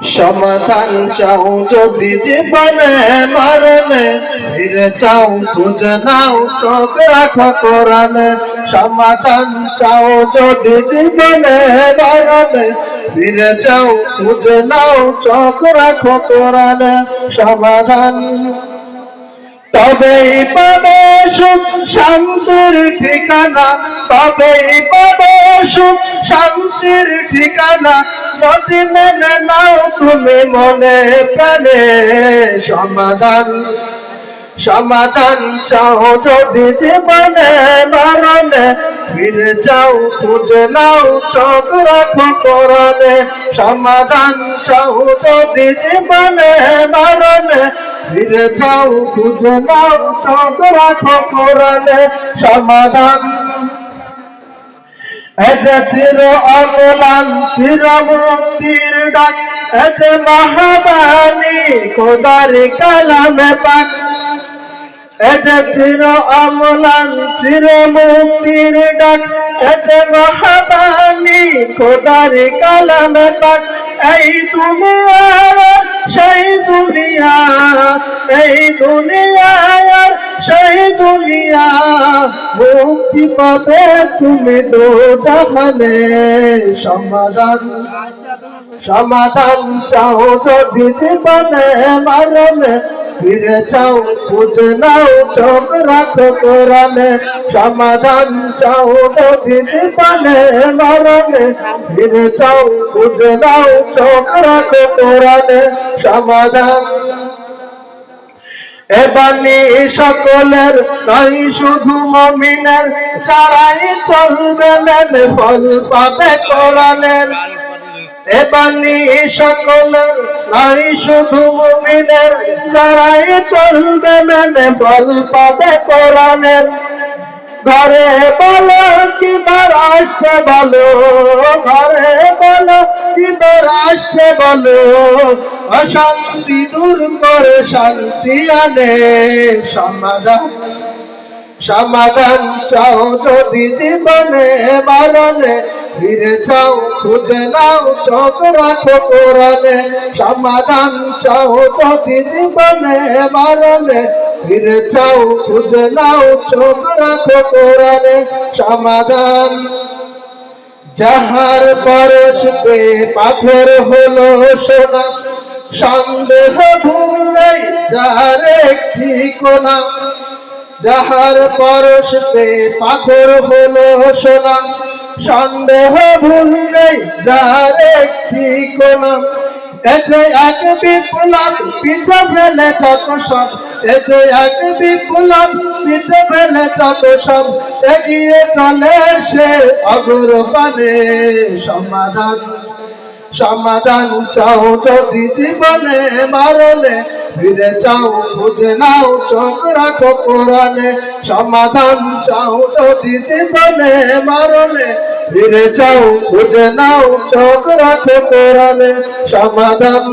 সমাধান চাও যদি জীবনে মরণে, ফিরে চাও খুঁজে চোখ রাখো কোরআনে। সমাধান চাও যদি জীবনে মরণে, ফিরে চাও খুঁজে চোখ রাখো কোরআনে। সমাধান তবেই পাবে সুখ, শান্তির ঠিকানা। তবেই পাবে সুখ, শান্তির ঠিকানা। যদি মেনে নাও তুমি মনে প্রাণে সমাধান সমাধান চাও যদি জীবনে মরণে, ফিরে যাও, খুঁজে নাও, চোখ রাখো সমাধান চাও যদি জীবনে মরণে, ফিরে যাও, খুঁজে নাও, চোখ রাখো সমাধান এসে চির অমলান চির মুক্তির ডাক এসে মহাবাণী খোদার কালামে পাক। এসে চির অমলান চির মুক্তির ডাক এসে মহাবাণী খোদার কালামে পাক। এই দুনিয়ার, সেই দুনিয়া, এই দুনিয়ার সেই দুনিয়া মুক্তি পাবে তুমি তো জাহানে। সমাধান সমাধান চাও যদি জীবনে মারণে। ফিরে চাও, খুঁজে নাও, চোখ রাখো কোরআনে। সমাধান চাও যদি জীবনে মারণে। ফিরে চাও, খুঁজে নাও, চোখ রাখো কোরআনে। সমাধান এবানি সকলের নয়, শুধু মমিনের যারাই চলবে মেন ফল পাবে কোরআনের। এবানি সকলের নয়, শুধু মমিনের যারাই চলবে মেন ফল পাবে কোরআনের। ঘরে বলো কিংবা রাষ্ট্রে বলো, ঘরে বলো কিংবা রাষ্ট্রে বলো। অশান্তি দূর করে শান্তি আনে। সমাধান সমাধান চাও যদি জীবনে মরণে ফিরে চাও, খুঁজে নাও, চোখ রাখো সমাধান চাও যদি জীবনে মরণে ফিরে চাও, খুঁজে নাও, চোখ রাখো কোরআনে। সমাধান, যাহার পরশতে পাথর হলো সোনা সন্দেহ ভুলে যার একটি কোনা যাহার পরশতে পাথর হলো সোনা। সন্দেহ ভুলে যার একটি কোনা এসে এক বিপ্লব পিছে ফেলে যত সব। এসে এক বিপ্লব পিছে ফেলে যত সব। এগিয়ে চলে সে অগ্রপানে সমাধান। সমাধান চাও যদি জীবনে মারলে, ফিরে চাও খুঁজে নাও, চোখ রাখো কোরআনে। সমাধান চাও যদি জীবনে মারলে, ফিরে চাও খুঁজে নাও, চোখ রাখো কোরআনে। সমাধান